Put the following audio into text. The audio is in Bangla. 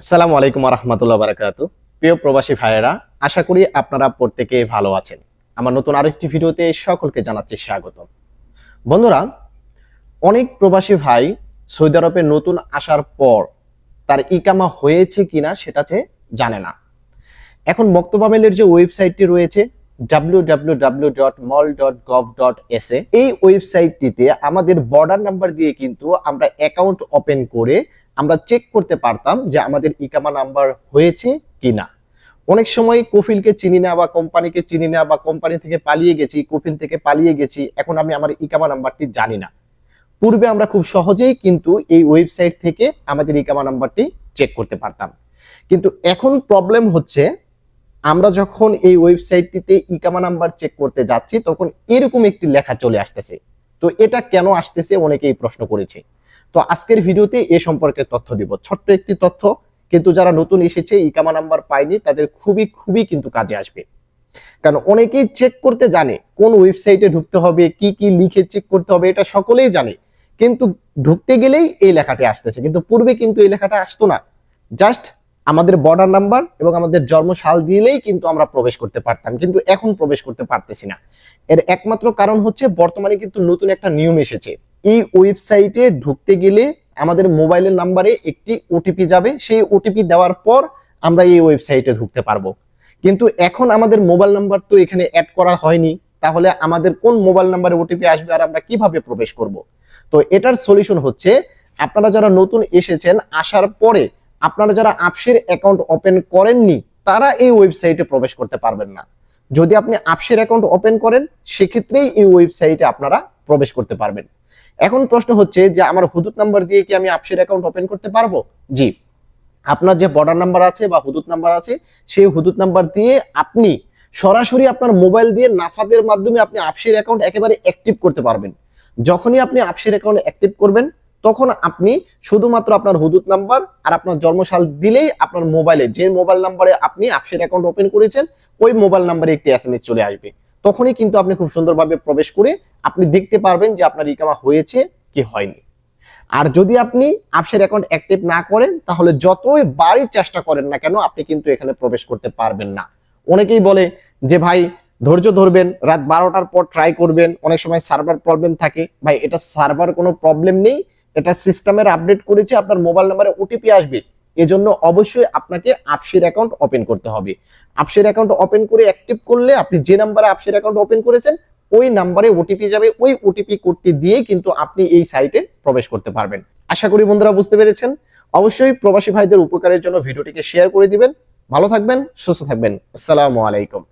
আসসালামু আলাইকুম রহমতুল্লাহ বারাকাতু। প্রিয় প্রবাসী ভাইয়েরা, আশা করি আপনারা প্রত্যেকে ভালো আছেন। আমার নতুন আরেকটি ভিডিওতে সকলকে জানাচ্ছি স্বাগত বন্ধুরা, অনেক প্রবাসী ভাই সৌদি আরবে নতুন আসার পর তার ইকামা হয়েছে কিনা সেটা যে জানে না। এখন মক্তবামেলের যে ওয়েবসাইটটি রয়েছে www.mol.gov.sa এই ওয়েবসাইটটিতে আমাদের বর্ডার নাম্বার দিয়ে কিন্তু আমরা অ্যাকাউন্ট ওপেন করে আমরা চেক করতে পারতাম যে আমাদের ইকামা নাম্বার হয়েছে কিনা। অনেক সময় কফিলকে চিনি না বা কোম্পানিকে চিনি না বা কোম্পানি থেকে পালিয়ে গেছি, কফিল থেকে পালিয়ে গেছি, এখন আমি আমার ইকামা নাম্বারটি জানি না। পূর্বে আমরা খুব সহজেই কিন্তু এই ওয়েবসাইট থেকে আমাদের ইকামা নাম্বারটি চেক করতে পারতাম। কিন্তু এখন প্রবলেম হচ্ছে, আমরা যখন এই ওয়েবসাইটটিতে ইকামা নাম্বার চেক করতে যাচ্ছি, তখন এরকম একটি লেখা চলে আসতেছে। তো এটা কেন আসতেছে অনেকেই প্রশ্ন করেছে। তো আজকের ভিডিওতে এ সম্পর্কে তথ্য দিব। ছোট্ট একটি তথ্য, কিন্তু যারা নতুন এসেছে ইকামা নাম্বার পায়নি, তাদের খুবই খুবই কিন্তু কাজে আসবে। কারণ অনেকেই চেক করতে জানে কোন ওয়েবসাইটে ঢুকতে হবে, কি কি লিখে চেক করতে হবে, এটা সকলেই জানে। কিন্তু ঢুকতে গেলেই এই লেখাটি আসতেছে। কিন্তু পূর্বে কিন্তু এই লেখাটা আসতো না। জাস্ট আমাদের বর্ডার নাম্বার এবং আমাদের জন্ম সাল দিলেই কিন্তু আমরা প্রবেশ করতে পারতাম। কিন্তু এখন প্রবেশ করতে পারতেছি না। এর একমাত্র কারণ হচ্ছে, বর্তমানে কিন্তু নতুন একটা নিয়ম এসেছে। এই ওয়েবসাইটে ঢুকতে গেলে আমাদের মোবাইলের নাম্বারে একটি ওটিপি যাবে। সেই ওটিপি দেওয়ার পর আমরা এই ওয়েবসাইটে ঢুকতে পারব। কিন্তু এখন আমাদের মোবাইল নাম্বার তো এখানে অ্যাড করা হয়নি। তাহলে আমাদের কোন মোবাইল নাম্বারে ওটিপি আসবে আর আমরা কীভাবে প্রবেশ করব? তো এটার সলিউশন হচ্ছে, আপনারা যারা নতুন এসেছেন, আসার পরে আপনারা যারা আপসের অ্যাকাউন্ট ওপেন করেননি, তারা এই ওয়েবসাইটে প্রবেশ করতে পারবেন না। যদি আপনি আপসের অ্যাকাউন্ট ওপেন করেন, সেক্ষেত্রেই এই ওয়েবসাইটে আপনারা প্রবেশ করতে পারবেন। এখন প্রশ্ন হচ্ছে যে আমার হুদুদ নাম্বার দিয়ে কি আমি আপসের অ্যাকাউন্ট ওপেন করতে পারব? জি। আপনার যে বর্ডার নাম্বার আছে বা হুদুদ নাম্বার আছে, সেই হুদুদ নাম্বার দিয়ে আপনি সরাসরি আপনার মোবাইল দিয়ে নাফাদের মাধ্যমে আপনি আপসের অ্যাকাউন্ট একেবারে অ্যাক্টিভ করতে পারবেন। যখনই আপনি আপসের অ্যাকাউন্ট অ্যাক্টিভ করবেন, তখন আপনি শুধুমাত্র আপনার হুদুদ নাম্বার আর আপনার জন্মসাল দিলেই আপনার মোবাইলে যে মোবাইল নাম্বারে আপনি আপসের অ্যাকাউন্ট ওপেন করেছেন, ওই মোবাইল নাম্বারে একটি এসএমএস চলে আসবে। তখনই কিন্তু আপনি খুব সুন্দরভাবে প্রবেশ করে আপনি দেখতে পারবেন যে আপনার ইকামা হয়েছে কি হয়নি। আর যদি আপনি আপসের অ্যাকাউন্ট অ্যাক্টিভ না করেন, তাহলে যতই বাড়ির চেষ্টা করেন না কেন, আপনি কিন্তু এখানে প্রবেশ করতে পারবেন না। অনেকেই বলে যে, ভাই, ধৈর্য ধরবেন, রাত বারোটার পর ট্রাই করবেন, অনেক সময় সার্ভার প্রবলেম থাকে। ভাই, এটা সার্ভার কোনো প্রবলেম নেই। এটা সিস্টেমের আপডেট করেছে, আপনার মোবাইল নাম্বারে ওটিপি আসবে। এজন্য অবশ্যই আপনাকে আপসের অ্যাকাউন্ট ওপেন করতে হবে। আপসের অ্যাকাউন্ট ওপেন করে অ্যাক্টিভ করলে আপনি যে নাম্বারে আপসের অ্যাকাউন্ট ওপেন করেছেন, ওই নাম্বারে ওটিপি যাবে। ওই ওটিপি কোডটি দিয়ে কিন্তু আপনি এই সাইটে প্রবেশ করতে পারবেন। আশা করি বন্ধুরা বুঝতে পেরেছেন। অবশ্যই প্রবাসী ভাইদের উপকারের জন্য ভিডিওটিকে শেয়ার করে দিবেন। ভালো থাকবেন, সুস্থ থাকবেন। আসসালামু আলাইকুম।